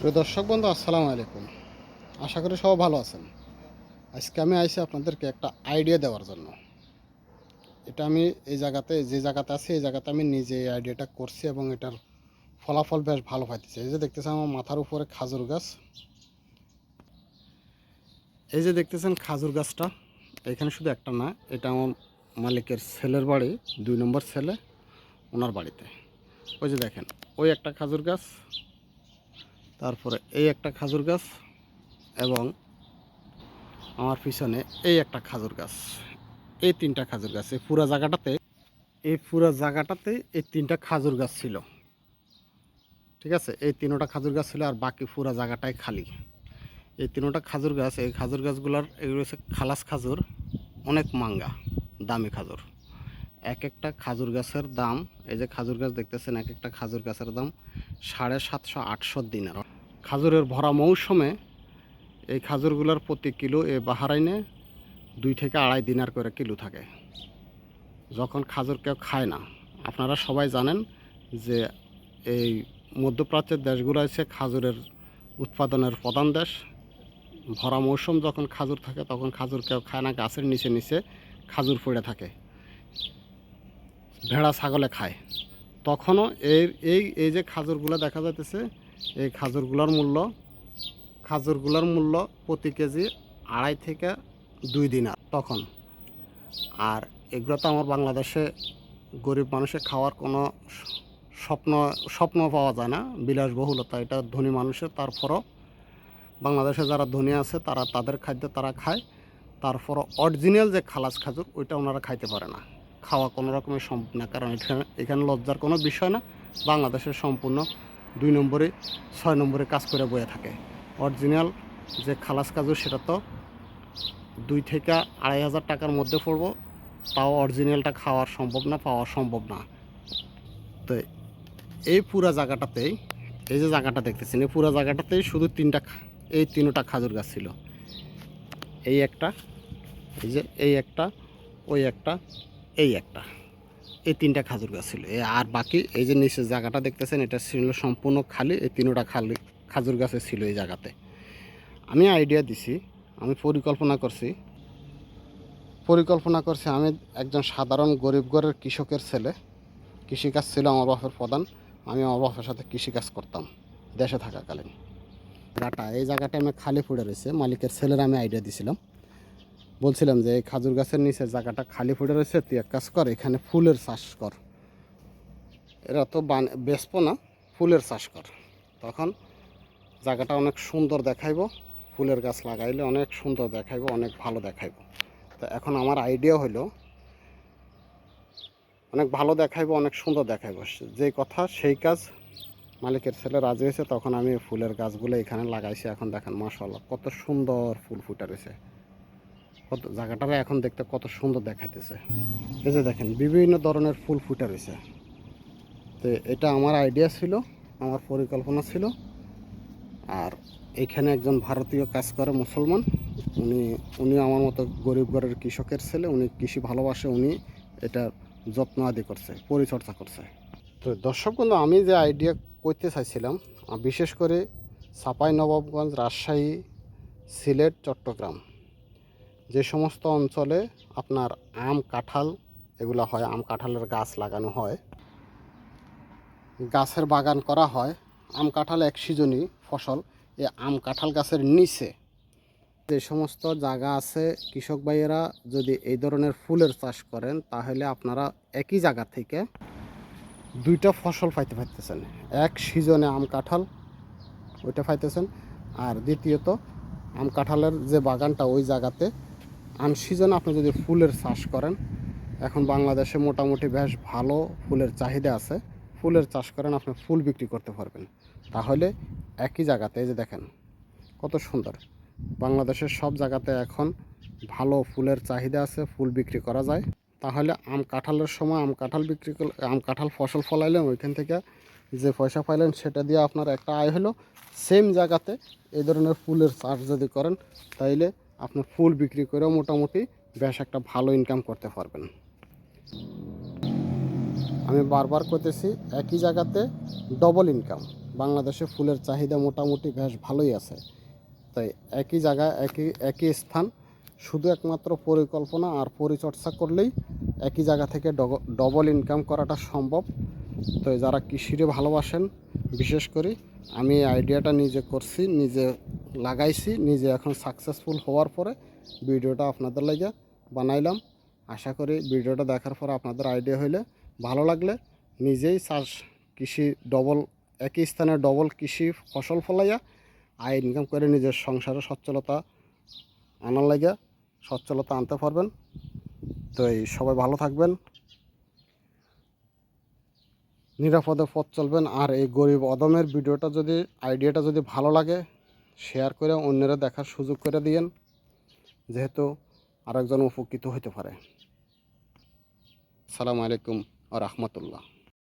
প্রিয় দর্শক বন্ধু, আসসালামু আলাইকুম। আশা করি সবাই ভালো আছেন। আজকে আমি আইছি আপনাদেরকে একটা আইডিয়া দেওয়ার জন্য। এটা আমি এই জায়গাতে, যে জায়গাতে আছি, এই জায়গাতে আমি নিজে এই আইডিয়াটা করছি এবং এটার ফলাফল বেশ ভালো পাইতেছি। এই যে দেখতেছেন আমার মাথার উপরে খাজুর গাছ। এই যে দেখতেছেন খাজুর গাছটা, এখানে শুধু একটা না, এটা আমার মালিকের ছেলের বাড়ি, দুই নম্বর ছেলে, ওনার বাড়িতে। ওই যে দেখেন, ওই একটা খাজুর গাছ তারপরে এই একটা খাজুর গাছ এবং আমার পিছনে এই একটা খাজুর গাছ। এই তিনটা খাজুর গাছ। এই পুরা জায়গাটাতে, এই পুরা জায়গাটাতে এই তিনটা খাজুর গাছ ছিল। ঠিক আছে? এই তিনোটা খাজুর গাছ ছিল আর বাকি পুরা জায়গাটাই খালি। এই তিনোটা খাজুর গাছ, এই খাজুর গাছগুলোর এগুলো হচ্ছে খালাস খাজুর, অনেক মাঙ্গা, দামি খাজুর। এক একটা খাজুর গাছের দাম, এই যে খাজুর গাছ দেখতেছেন, এক একটা খাজুর গাছের দাম সাড়ে সাতশো আটশো দিনার। খাজুরের ভরা মৌসুমে এই খাজুরগুলোর প্রতি কিলো এ বাহারাইনে দুই থেকে আড়াই দিনার করে কিলো থাকে। যখন খাজুর কেউ খায় না, আপনারা সবাই জানেন যে এই মধ্যপ্রাচ্যের দেশগুলো হচ্ছে খাজুরের উৎপাদনের প্রধান দেশ। ভরা মৌসুম যখন খাজুর থাকে, তখন খাজুর কেউ খায় না, গাছের নিচে নিচে খাজুর পড়ে থাকে। ভেড়া, ছাগলে খায়। তখনও এই এই এই যে খাজুরগুলো দেখা যাইতেছে, এই খাজুরগুলোর মূল্য খাজুরগুলোর মূল্য প্রতি কেজি আড়াই থেকে দুই দিন তখন। আর এগুলো তো আমার বাংলাদেশে গরিব মানুষের খাওয়ার কোনো স্বপ্ন স্বপ্ন পাওয়া যায় না, বিলাসবহুলতা। এটা ধনী মানুষের, তারপরও বাংলাদেশে যারা ধনী আছে, তারা তাদের খাদ্য তারা খায়, তারপরও অরিজিনাল যে খালাস খাজুর, ওইটা ওনারা খাইতে পারে না। খাওয়া কোনো রকমের সম্ভব না। কারণ এখানে এখানে লজ্জার কোনো বিষয় না। বাংলাদেশের সম্পূর্ণ দুই নম্বরে, ছয় নম্বরে কাজ করে বয়ে থাকে। অরিজিনাল যে খালাস কাজু, সেটা তো দুই থেকে আড়াই হাজার টাকার মধ্যে পড়ব। তাও অরিজিনালটা খাওয়ার সম্ভব না, পাওয়া সম্ভব না। তো এই পুরা জায়গাটাতেই, এই যে জায়গাটা দেখতেছেন, এই পুরা জায়গাটাতেই শুধু তিনটা এই তিনটা খাজুর গাছ ছিল। এই একটা, এই যে, এই একটা, ওই একটা এই একটা। এই তিনটা খাজুর গাছ ছিল। আর বাকি এই যে নিচের জায়গাটা দেখতেছেন, এটা ছিল সম্পূর্ণ খালি। এই তিনোটা খালি খাজুর গাছে ছিল এই জায়গাতে। আমি আইডিয়া দিছি, আমি পরিকল্পনা করছি। পরিকল্পনা করছি, আমি একজন সাধারণ গরিব ঘরের কৃষকের ছেলে। কৃষিকাজ ছিল আমার বাপের প্রধান। আমি আমার বাপের সাথে কৃষিকাজ করতাম, দেশে থাকাকালীন। জায়গাটা, এই জায়গাটা আমি খালি পড়ে রয়েছে, মালিকের ছেলের আমি আইডিয়া দিছিলাম। বলছিলাম যে এই খাজুর গাছের নিচে জায়গাটা খালি ফুটে রয়েছে, তুই এক কাজ কর, এখানে ফুলের চাষ কর। এরা তো বান বেচবো না, ফুলের চাষ কর। তখন জায়গাটা অনেক সুন্দর দেখাইবো, ফুলের গাছ লাগাইলে অনেক সুন্দর দেখাইব, অনেক ভালো দেখাইবো। তো এখন আমার আইডিয়া হলো অনেক ভালো দেখাইবো, অনেক সুন্দর দেখাইবো। যে কথা, সেই কাজ মালিকের ছেলে রাজি হয়েছে, তখন আমি ফুলের গাছগুলো এখানে লাগাইছি। এখন দেখেন মাশাল্লাহ কত সুন্দর ফুল ফুটে রয়েছে। কত এখন দেখতে কত সুন্দর দেখাইতেছে। এই যে দেখেন, বিভিন্ন ধরনের ফুল ফুটে রয়েছে। তো এটা আমার আইডিয়া ছিল, আমার পরিকল্পনা ছিল। আর এখানে একজন ভারতীয় কাজ করে মুসলমান। উনি উনি আমার মতো গরিব ঘরের কৃষকের ছেলে, উনি কৃষি ভালোবাসে, উনি এটা যত্ন আদি করছে, পরিচর্যা করছে। তো দর্শক বন্ধু, আমি যে আইডিয়া করতে চাইছিলাম বিশেষ করে চাপাই নবাবগঞ্জ রাজশাহী, সিলেট, চট্টগ্রাম। যে সমস্ত অঞ্চলে আপনার আম কাঁঠাল, এগুলো হয়, আম কাঁঠালের গাছ লাগানো হয়। গাছের বাগান করা হয়। আম কাঁঠাল এক সিজনই ফসল। এ আম কাঁঠাল গাছের নিচে যে সমস্ত জায়গা আছে, কৃষক ভাইয়েরা যদি এই ধরনের ফুলের চাষ করেন, তাহলে আপনারা একই জায়গা থেকে দুইটা ফসল পাইতে পারতেছেন। এক সিজনে আম কাঁঠাল, ওইটা পাইতেছেন। আর দ্বিতীয়ত, আম কাঁঠালের যে বাগানটা, ওই জায়গাতে আনসিজনে আপনি যদি ফুলের চাষ করেন, এখন বাংলাদেশে মোটামুটি বেশ ভালো ফুলের চাহিদা আছে। ফুলের চাষ করেন, আপনি ফুল বিক্রি করতে পারবেন। তাহলে একই জায়গাতে যে দেখেন, কত সুন্দর। বাংলাদেশের সব জায়গাতে এখন ভালো ফুলের চাহিদা আছে, ফুল বিক্রি করা যায়। তাহলে আম কাঁঠালের সময় আম কাঁঠাল বিক্রি আম কাঁঠাল ফসল ফলাইলেন, ওইখান থেকে যে পয়সা পাইলেন, সেটা দিয়ে আপনার একটা আয় হলো। সেম জায়গাতে এই ধরনের ফুলের চাষ যদি করেন, তাইলে আপনি ফুল বিক্রি করেও মোটামুটি বেশ একটা ভালো ইনকাম করতে পারবেন। আমি বারবার করতেছি একই জায়গাতে ডবল ইনকাম বাংলাদেশে ফুলের চাহিদা মোটামুটি বেশ ভালোই আছে। তাই একই জায়গায় একই একই স্থান, শুধু একমাত্র পরিকল্পনা আর পরিচর্যা করলেই একই জায়গা থেকে ডবল ইনকাম করাটা সম্ভব। তো যারা কৃষিরে ভালোবাসেন, বিশেষ করে আমি এই আইডিয়াটা নিজে করছি, নিজে লাগাইছি, নিজে এখন সাকসেসফুল হওয়ার পরে ভিডিওটা আপনাদের লাগে বানাইলাম। আশা করি ভিডিওটা দেখার পর আপনাদের আইডিয়া হইলে ভালো লাগলে নিজেই চাষ কৃষি ডবল একই স্থানে ডবল কৃষি ফসল ফলাইয়া আয় ইনকাম করে নিজের সংসারে সচ্ছলতা আনার লাগে সচ্ছলতা আনতে পারবেন। তো এই সবাই ভালো থাকবেন, নিরাপদে পথ চলবেন। আর এই গরিব অদমের ভিডিওটা যদি আইডিয়াটা যদি ভালো লাগে শেয়ার করে অন্যরা দেখার সুযোগ করে দিয়েন, যেহেতু আরেকজন উপকৃত হতে পারে। সালামু আলাইকুম আ রহমতুল্লাহ।